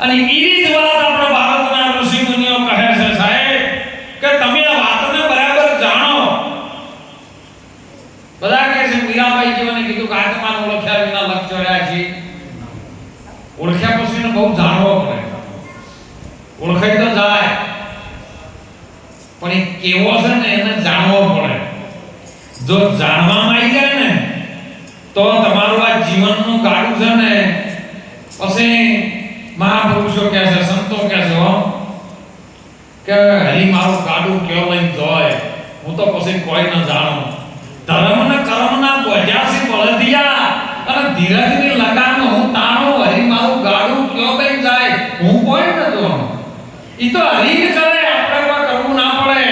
અને એ રીત વાત આપણા ભારતના ઋષિ મુનિઓ કહે છે, સાહેબ, કે તમે આ વાતને બરાબર જાણો. બધા કહે છે, મીરાબાઈ જીવને કીધું કે આત્માને ઓળખ્યા વિના લક્ષ રહ્યા છે ઓળખ્યા પછી બહુ જાણવો પડે. ઓળખાઈ તો જાય. પણ એ કેવો છે ને એને જાણવો પડે. જો જાણવામાં આવી જાય ને, તો તમારું આ જીવનનું ગાડું છે ને, પછી મહાપુરુષો કહે છે? સંતો કહે છે કે હરી મારું ગાડું કયો લઈને જોય? હું તો પછી કોઈ ન જાણું. ધર્મ ને કર્મ ના બોધ્યાસી બળદિયા અને ધીરજની લગામ હું તાણું હરી મારું ગાડું કયો લઈને જાય? હું કોઈ ન જોઉં એ તો હરી કરે, આપણે કરવું ના પડે.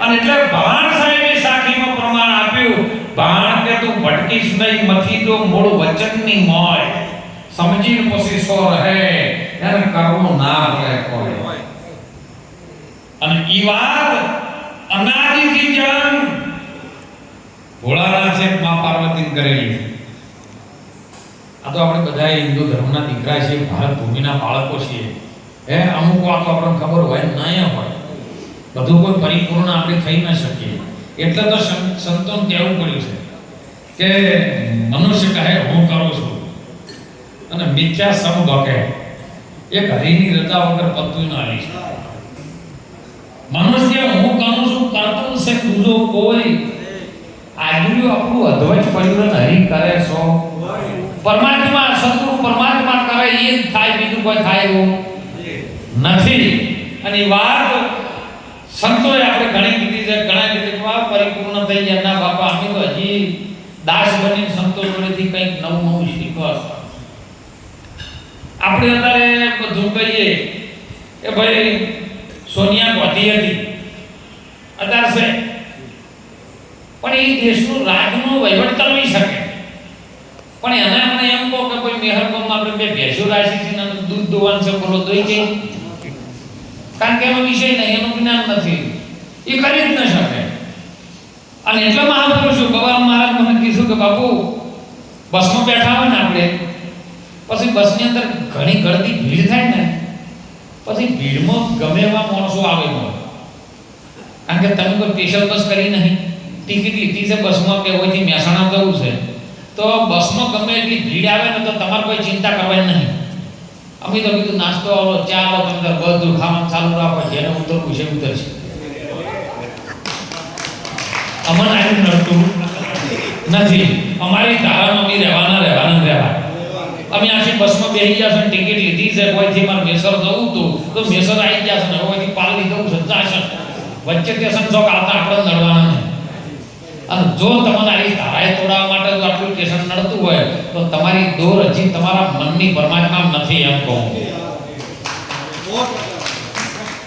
અને એટલે ભાણ સાહેબે સાખીમાં પ્રમાણ આપ્યું. ભાણ કે તું ભટકીશ નહીં, મથી તો મૂળ વચનની મોય. સમજીને પછી સો રહે. એને કરવું ના ભલે કોઈ. અને ઈ વાત અનાદિથી જન્મ ભોળાનાથે મા પાર્વતી કરેલી. છે આ તો આપણે બધા હિન્દુ ધર્મના દીકરા છીએ, ભારત ભૂમિના બાળકો છીએ. હે, અમુક વાતો આપણને ખબર હોય ના હોય. બધું કોઈ પરિપૂર્ણ આપણે થઈ ન શકીએ. એટલે તો સંતોને કહેવું પડ્યું છે કે મનુષ્ય કહે, હું કરું છું. અને મિથ્યા સમ બકે એક હરિની રજા વગર પતું ના રહી મનુષ્ય હું કરું છું, કરતું છે તુજો કોઈ. આજ્ઞુ આપણું અધવચ પરિવર્તન હરિ કરે છો. પરમાત્મા સદગુરુ પરમાત્મા કરે, એ જ થાય, બીજું કોઈ થાય એવું નથી. અને વાત સંતોએ આપણે ઘણી કીધી છે, ઘણા કીધી કે પરિપૂર્ણ થઈ ગયા. ના, બાપા, અમે તો હજી દાસ બની સંતો જોડેથી કંઈક નવું નવું શીખવા. આપણે અત્યારે બધું કહીએ કે ભાઈ, સોનિયા ગાંધી હતી. અત્યારે પણ એ દેશનું રાજનું વહીવટ કરવી શકે. પણ એને આપણે એમ કહો કે ભાઈ મેહરબાનમાં આપણે બે ભેંસો રાખી છે અને દૂધ દોવાનું છે, બોલો, દોઈ જઈએ કારણ કે એનો વિષય નહીં, એનું જ્ઞાન નથી. એ કરી જ ન શકે. અને એટલે મહાપુરુષો ભગવાન મહારાજ મને કીધું કે બાપુ, બસમાં બેઠા હોય ને આપણે પછી બસની અંદર ઘણી ગળતી ભીડ થાય ને, પછી ભીડમાં ગમે એવા માણસો આવે કારણ કે તમે કોઈ સ્પેશિયલ બસ કરી નહીં ટિકિટ લીધી છે બસમાં કે હોયથી મહેસાણા જવું છે, તો બસમાં ગમે એટલી ભીડ આવે ને તો તમારે કોઈ ચિંતા કરવાની નહીં. અમે તો કીધું, નાસ્તો આવો, ચા આવો, તમે બધું ખાવાનું ચાલુ રાખો જેને ઉતરવું છે ઉતરશે. અમને આવું નડતું નથી. અમારી ધારામાં અમે રહેવાના અમે આખી બસમાં બેસી છે ને ટિકિટ લીધી છે, કોઈથી મારે મેસર જવું હતું, તો મેસર આવી છે, ને કોઈથી પાલડી જવું છે જાશે વચ્ચે સ્ટેશન ચોક આવતા આપણે નડવાના નહીં અને જો આવી ધારાએ તોડાવવા માટે જો આટલું સ્ટેશન નડતું હોય, તો તમારી દોર હજી તમારા મનની પરમાત્મા નથી એમ કહું.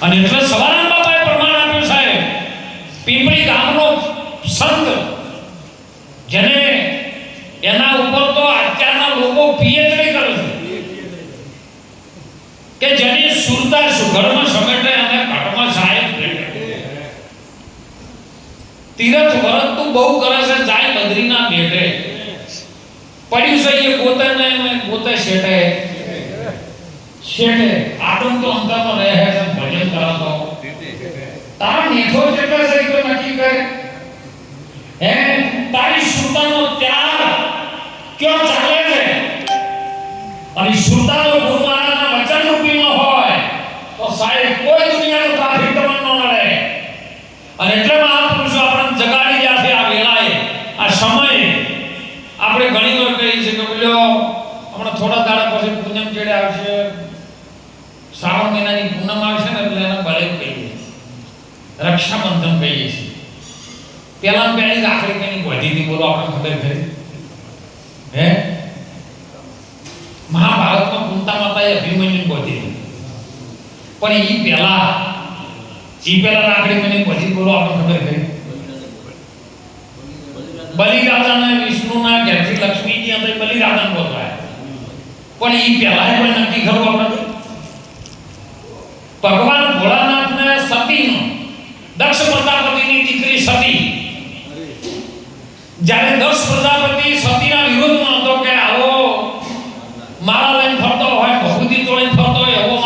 અને એટલે સવારાન બાપાએ પ્રમાણ આપ્યું સાહેબ, પીપળી ગામનો સંત, જેને એના ઉપર તો અત્યારના લોકો પીએચડી કરે છે કે જેની સુરતા સુઘડમાં સમેટે અને ઘટમાં સાહેબ તીરથ વ્રત તો બહુ કરે છે, જાય બદ્રીના બેઠે પડ્યું છે એ પોતે ને પોતે શેઠે. શેઠે આટમ તો અંતરમાં રહે છે, ભજન કરાતો તારા નેઠો જેટલા છે તો નક્કી કરે. હે, તારી સુરતાનો ત્યાગ ક્યાં ચાલે છે? અને સુરતાનો ગુરુ મહારાજના વચન રૂપીમાં હોય તો સાહેબ કોઈ દુનિયાનો ટ્રાફિક તમને ન નડે અને એટલે મહાપુરુષો આપણને જગાડી ગયા છે આ વેળાએ, આ સમયે. આપણે ઘણી વાર કહીએ છીએ કે બોલ્યો હમણાં થોડા દાડા પછી પૂનમ ચેડે આવશે. શ્રાવણ મહિનાની પૂનમ આવશે ને, એટલે એને બળે કહીએ રક્ષાબંધન કહીએ છીએ. પેલા પેલી રાખડી કઈ વધી હતી બોલો આપણે ખબર ખરી હે? મહાભારતમાં કુંતા માતાએ અભિમન્યુ હતી પણ એ પહેલા, જે પહેલા લાકડી મને પછી બોલો, આપણે ખબર ખરી બલિરાજાને વિષ્ણુના ઘેરથી લક્ષ્મીજી અંદર બલિરાજાને બોલાય પણ એ પહેલા પણ નક્કી ખરું આપણે ભગવાન ભોળાનાથને સતીનો દક્ષ પ્રજાપતિની દીકરી સતી. જ્યારે દક્ષ પ્રજાપતિ સતીના વિરોધમાં હતો કે આવો મારા લઈને ફરતો હોય ભભૂતિ તોડીને ફરતો હોય એવો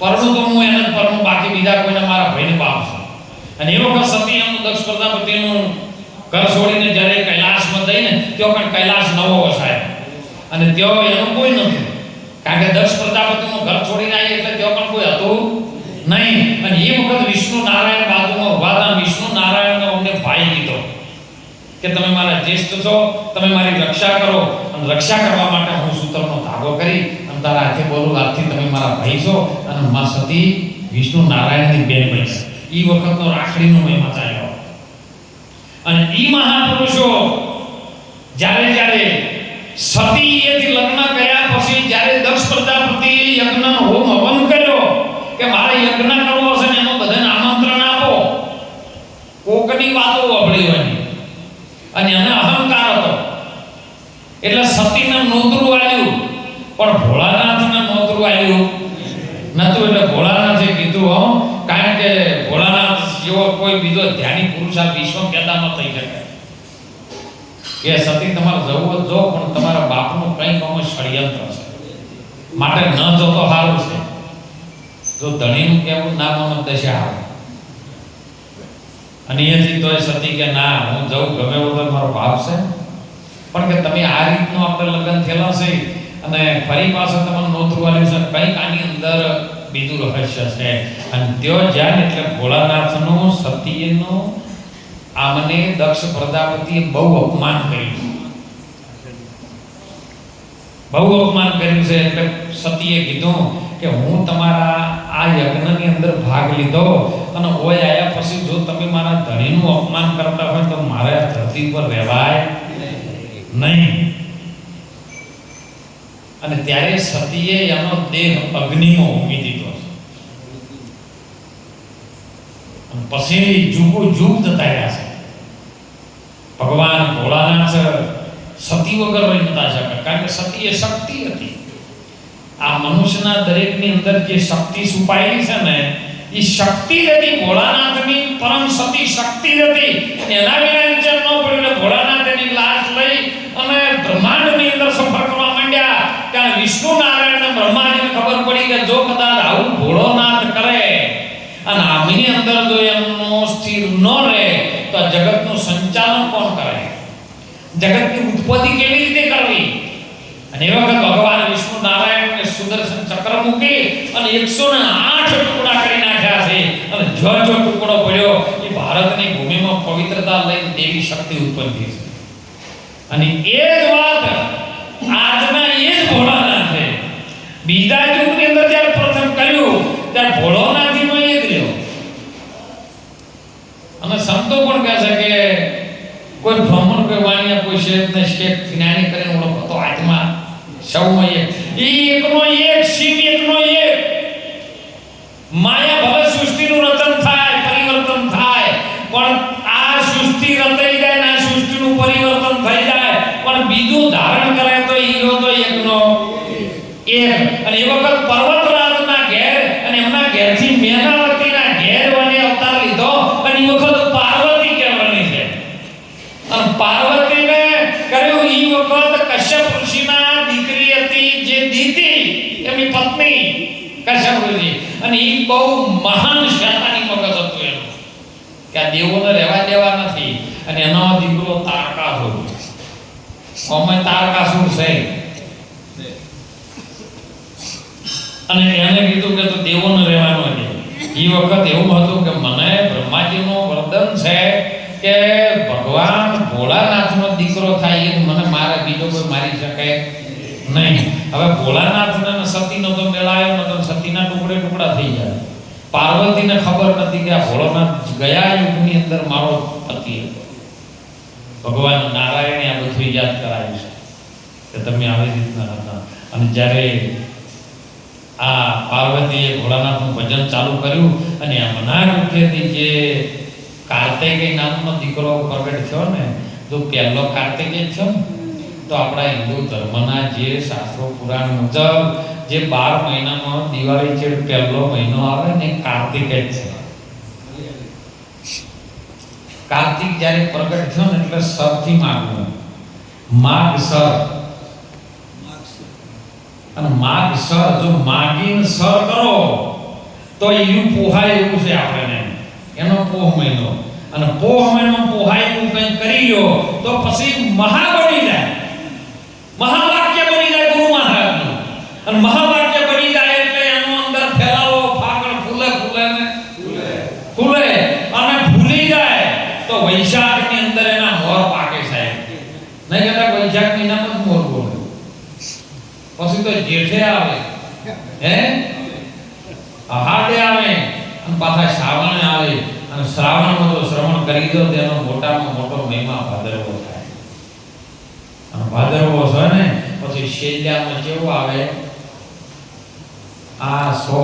પરણું તો હું એને પરણું બાકી બીજા કોઈને મારા ભાઈને બાપ છે. અને એ વખત સતી એમનું દક્ષ પ્રજાપતિનું ઘર છોડીને જ્યારે કૈલાસમાં જઈને ત્યાં પણ કૈલાસ નવો વસાય અને ત્યાં એનું કોઈ નથી કારણ કે દક્ષ પ્રજાપતિનું ઘર છોડીને આવી એટલે ત્યાં પણ કોઈ હતું નહીં. અને એ વખત વિષ્ણુ નારાયણ બાજુમાં ઊભા વિષ્ણુ નારાયણનો અમને ભાઈ કીધો કે તમે મારા જ્યેષ્ઠ છો, તમે મારી રક્ષા કરો. અને રક્ષા કરવા માટે હું સૂત્રનો ધાગો કરી તારા હાથે બોલું આજથી તમે મારા ભાઈ છો અને મા સતી વિષ્ણુ નારાયણની બેન બની એ વખતનો રાખડીનો મહિમા ચાલ્યો. અને એ મહાપુરુષો જ્યારે જ્યારે સતીએથી લગ્ન કર્યા પછી જ્યારે દક્ષ પ્રજાપતિ યજ્ઞનો હોમ હવન કર્યો કે મારે યજ્ઞ કરવો છે ને એનું બધાને આમંત્રણ આપો. કોકની વાતો હોય અને એને અહંકાર હતો. એટલે સતીને નોંધરું આવ્યું. પણ ભોળાનાથને નોતરું આવ્યું. નતું એટલે ભોળાનાથે કીધું, હો, કારણ કે ભોળાનાથ જેવો કોઈ બીજો ધ્યાની પુરુષ આ વિશ્વ પેદા ન થઈ શકે. કે સતી, તમારે જવું જો પણ તમારા બાપનું કંઈક અમે ષડયંત્ર છે. માટે ન જો તો સારું છે. જો ધણીનું કેવું ના મનો દશા આવે અને અહીંયાથી તોય સતી કે, ના, હું જઉં, ગમે એવું તો મારો ભાવ છે. પણ કે તમે આ રીતનું આપણે લગ્ન થયેલા છે અને ફરી પાછું તમને નોતરું આવ્યું છે, કંઈક આની અંદર બીજું રહસ્ય છે. અને ત્યો જ્યાં એટલે ભોળાનાથનું, સતીનું, આમને દક્ષ પ્રજાપતિએ બહુ અપમાન કર્યું. બહુ અપમાન કર્યું છે. એટલે સતીએ કીધું કે હું તમારા આ યજ્ઞની અંદર ભાગ લીધો અને ઓય આયા પછી જો તમે મારા ધણીનું અપમાન કરતા હોય તો મારે ધરતી પર રહેવાય નહીં. અને ત્યારે સતીએ એનો દેહ અગ્નિમાં મૂકી દીધો પછી જુગો જુગ રહ્યા છે. ભગવાન ભોળાનાથ સતી વગર રહી નતા શકે, કારણ કે સતી એ શક્તિ હતી. આ મનુષ્યના દરેકની અંદર જે શક્તિ છુપાયેલી છે ને એ શક્તિ હતી ભોળાનાથની, પરમ સતી શક્તિ હતી. એના વિના વિચાર ન પડ્યો ભોળાનાથ એની લાશ લઈ અને બ્રહ્માંડની અંદર સફર કરવા માંડ્યા ત્યાં વિષ્ણુ નારાયણ અને બ્રહ્માજીને ખબર પડી કે જો કદાચ આવું ભોળોનાથ કરે. અને આમની અંદર જો એમનો સ્થિર ન રહે, તો જગતનું સંચાલન કોણ કરે? જગતની ઉત્પત્તિ કેવી રીતે કરવી? અને એ વખત ભગવાન વિષ્ણુ નારાયણને સુદર્શન ચક્ર મૂકી અને એકસો ને આઠ ટુકડા કરી નાખ્યા છે. અને જો જો ટુકડો પડ્યો એ ભારતની ભૂમિમાં પવિત્રતા લઈને દેવી શક્તિ ઉત્પન્ન થઈ છે. અને એ જ વાત આજના એ જ ભોળાના છે બીજા યુગની અંદર જ્યારે પ્રથમ કર્યું ત્યારે ભોળોનાથીનો એ જ રહ્યો અને સંતો પણ કહે છે કે કોઈ બ્રાહ્મણ કોઈ વાણિયા કોઈ શેઠને શેઠ જ્ઞાની કરીને ઓળખો તો આત્મા સૌમાં એક. એકનો એક, શિવ એકનો એક. માયા ભલે સૃષ્ટિનું રચન થાય પરિવર્તન થાય પણ આ સૃષ્ટિ રચાઈ જાય ને આ સૃષ્ટિનું પરિવર્તન થઈ જાય પણ બીજું ધારણ કરે તો હીરો તો એકનો એક અને એ વખત પર્વતરાજના ઘેર અને એમના ઘેરથી મેનાવતીના ઘેર વને અવતાર લીધો અને એ વખત પાર્વતી કહેવાની છે અને પાર્વતીને કર્યું ઈ વખત કશ્યપ ઋષિના દીકરી હતી જે દીતી એમની પત્ની કશ્યપ ઋષિ અને એ બહુ મહાન શેતાની મગજ હતું એનું. કે આ દેવોને રહેવા દેવા નથી. અને એનો દીકરો તારકાસુર. અમે તારકાસુર છે? અને એને કીધું કે તું દેવોને રહેવાનું છે. એ વખત એવું હતું કે મને બ્રહ્માજીનું વરદાન છે કે ભગવાન ભોળાનાથનો દીકરો થાય એ મને મારે બીજો કોઈ મારી શકે નહીં. હવે ભોળાનાથને સતીનો તો મેળાયો ન તો સતીના થઈ જાય. પાર્વતીને ખબર નથી કે આ ભોળાનાથ ગયા યુગની અંદર મારો પતિ હતો. ભગવાન નારાયણે આ બધું યાદ કરાવ્યું છે કે તમે આવી રીતના હતા. અને જ્યારે આ પાર્વતીએ ભોળાનાથનું ભજન ચાલુ કર્યું અને આ મનાર મુખેથી જે કાર્તિકેય નામનો દીકરો પ્રગટ થયો ને, તો પહેલો કાર્તિકેય થયો ને તો આપણા હિન્દુ ધર્મના જે શાસ્ત્રો, પુરાણ મુજબ જે બાર મહિનામાં દિવાળી ચેડ પહેલો મહિનો આવે ને કાર્તિક જ છે. કાર્તિક જ્યારે પ્રગટ થયો ને એટલે સરથી માગવું. માગ સર. અને માગ સર, જો માગીને સર કરો, તો એનું પોહાય એવું છે આપણને. એનો પોહ મહિનો. અને પોહ મહિનો પોહાય એવું કંઈ કરી લો તો પછી મહા બની જાય. મહાવાક્ય બની જાય ગુરુ મહારાજનું. અને મહાવાક્ય બની જાય એટલે એનો અંદર ફેલાવો ફાકણ ફૂલે ફૂલે ને? ફૂલે. અને ફૂલી જાય તો વૈશાખની અંદર એના મોર પાકે સાહેબ. નહીં કહેતા વૈશાખ મહિનામાં જ મોર બોલે. પછી તો જેઠે આવે. હે? અહાડે આવે. અને પાછા શ્રાવણ આવે. અને શ્રાવણમાં તો શ્રવણ કરી દો તેનો મોટામાં મોટો મહિમા ભાદરવો થાય. અને ભાદરવો પછી કેવું આવે? આ સો.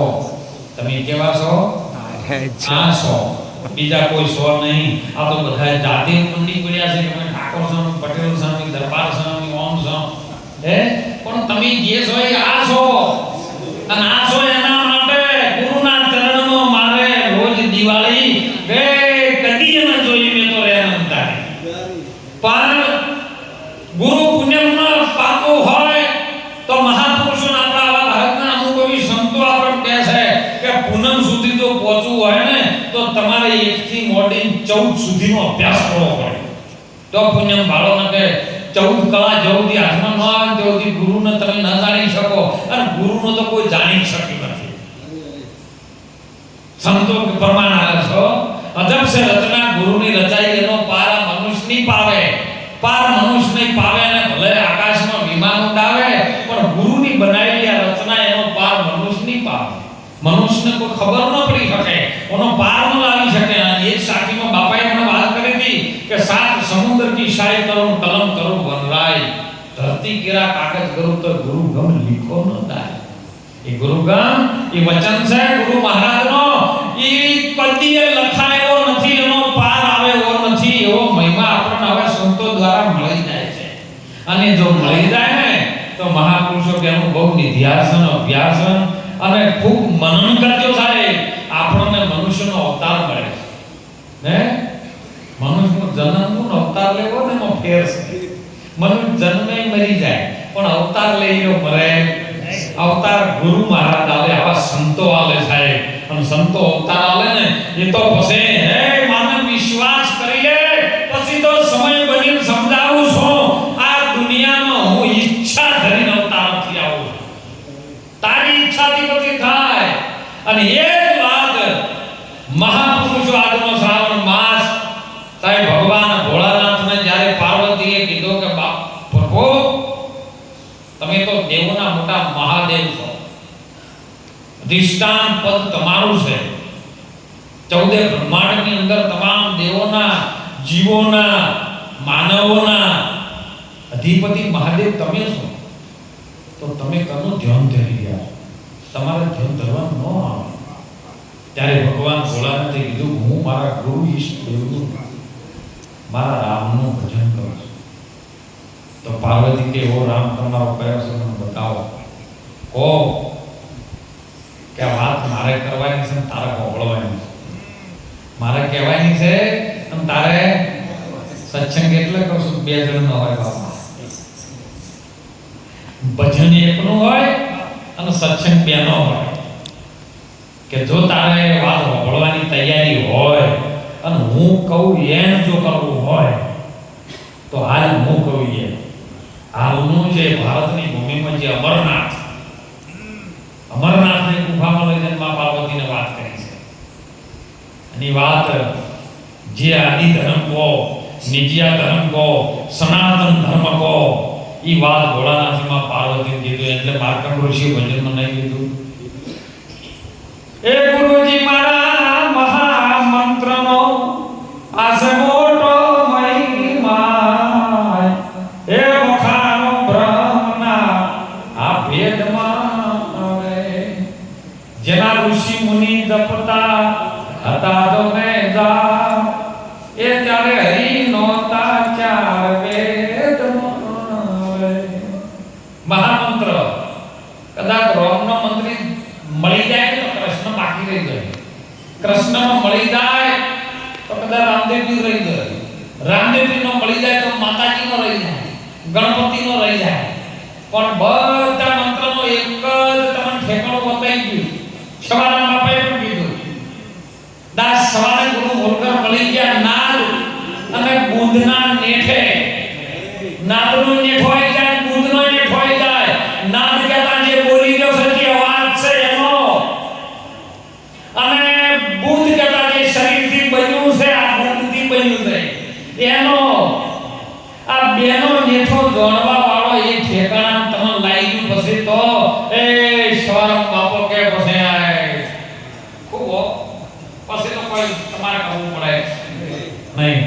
તમે કેવા છો આ સો. બીજા કોઈ સો નહીં. આ તો બધા જાતિ મંડી પડ્યા છે તમે ઠાકોર છો પટેલ છો દરબાર છો ઓમ છો હે? પણ તમે જે છો એ આ છો અને આ છો એના માટે ગુરુના ચરણમાં મારે રોજ દિવાળી બે કદી ન જોઈ મેં તો રે અંતારે પણ ગુરુ પુણ્યમાં પાકું હોય તો મહાપુરુષોના આપણા આવા ભારતના અમુક એવી સંતો આપણને કહે છે કે પૂનમ સુધી જો પહોંચવું હોય ને તો તમારે એકથી મોડીને ચૌદ સુધીનો અભ્યાસ કરવો પડે. તો પુણ્યમ ભાળો ન કે ચૌદ કળા જેવથી હાથમાં ન આવે ને ગુરુને તમે ન જાણી શકો. અને ગુરુનો તો કોઈ જાણી શક્યું નથી. સંતો પ્રમાણ આવે છો અજબ છે રચના ગુરુની રચાઈ એનો પાર મનુષ્ય નહીં પાવે. પાર મનુષ્યની પાવે અને ભલે આકાશમાં વિમાન ઉડાવે, પણ ગુરુની બનાવેલી આ રચના એનો પાર મનુષ્ય નહીં પાવે. મનુષ્યને કોઈ ખબર ન પડી શકે. એનો પાર ન લાવી શકે અને એ જ સાખીમાં બાપાએ મને વાત કરી હતી કે સાત સમુદ્ર કી શાય કરું કલમ કરું વનરાય ધરતી કેરા કાગજ કરું તો ગુરુ ગમ લીખો ન થાય. એ ગુરુગામ, એ વચન છે, ગુરુ મહારાજનો, એ કદીએ લખાયો નથી, એનો પાર આવે એવો નથી, એવો મહિમા આપણને હવે સંતો દ્વારા મળી જાય છે. અને જો મળી જાય ને, તો મહાપુરુષો કે એનું બહુ નિધ્યાસન, અભ્યાસન અને ખૂબ મનન કરજો સાહેબ. આપણને મનુષ્યનો અવતાર મળે છે. હે? મનુષ્યનો જન્મનો અવતાર લેવો ને એમાં ફેર છે. મનુષ્ય જન્મે મરી જાય, પણ અવતાર લઈને મરે. અવતાર ગુરુ મહારાજ આવે, આવા સંતો આવે સાહેબ. અને સંતો અવતાર આવે ને, એ તો પછી, હે માનવ વિશ્વાસ કરી લે પછી તો સમય બનીને સમજાવું છું આ દુનિયામાં હું ઈચ્છા ધરીને અવતાર નથી આવું તારી ઈચ્છાથી પછી થાય અને એ જ વાત મહાપુરુષો આજનો શ્રાવણ માસ સાહેબ ભગવાન ભોળાનાથને જ્યારે પાર્વતીએ કીધું કે બાપ પ્રભુ તમે તો દેવોના મોટા મહાદેવ છો અધિષ્ઠાન પદ તમારું છે. ચૌદે બ્રહ્માંડની અંદર તમામ દેવોના, જીવોના, માનવોના, અધિપતિ મહાદેવ તમે છો. તો તમે કનું ધ્યાન ધરી રહ્યા તમારે ધ્યાન ધરવાનું ન આવે. ત્યારે ભગવાન ભોળાનાથે કીધું, હું મારા ગુરુ ઈષ્ટ દેવનું મારા રામનું ભજન કરું છું. તો પાર્વતી કે ઓ રામ, તમારો કયો છે બતાવો? કહો કે વાત મારે કરવાની છે તારે ભોગળવાની. છે મારે કહેવાની છે અને તારે સત્સંગ એટલે કહું છું, બે જણ હોય બાપા ભજન એકનું હોય અને સત્સંગ બેનો હોય. કે જો તારે વાત ભોગળવાની તૈયારી હોય અને હું કહું એમ જો કરવું હોય, તો હાલ હું કહું એમ. હાલનું જે ભારતની ભૂમિમાં જે અમરનાથ અમરનાથની ગુફામાં લઈ જઈને મા પાર્વતીને વાત કરી છે. એની વાત જે આદિ ધર્મ કહો, નિજિયા ધર્મ કહો, સનાતન ધર્મ કહો, એ વાત ભોળાનાથમાં પાર્વતી કીધું. એટલે માર્કંડ ઋષિ ભજનમાં નહીં કીધું. নেট है ना तो नेट होएगा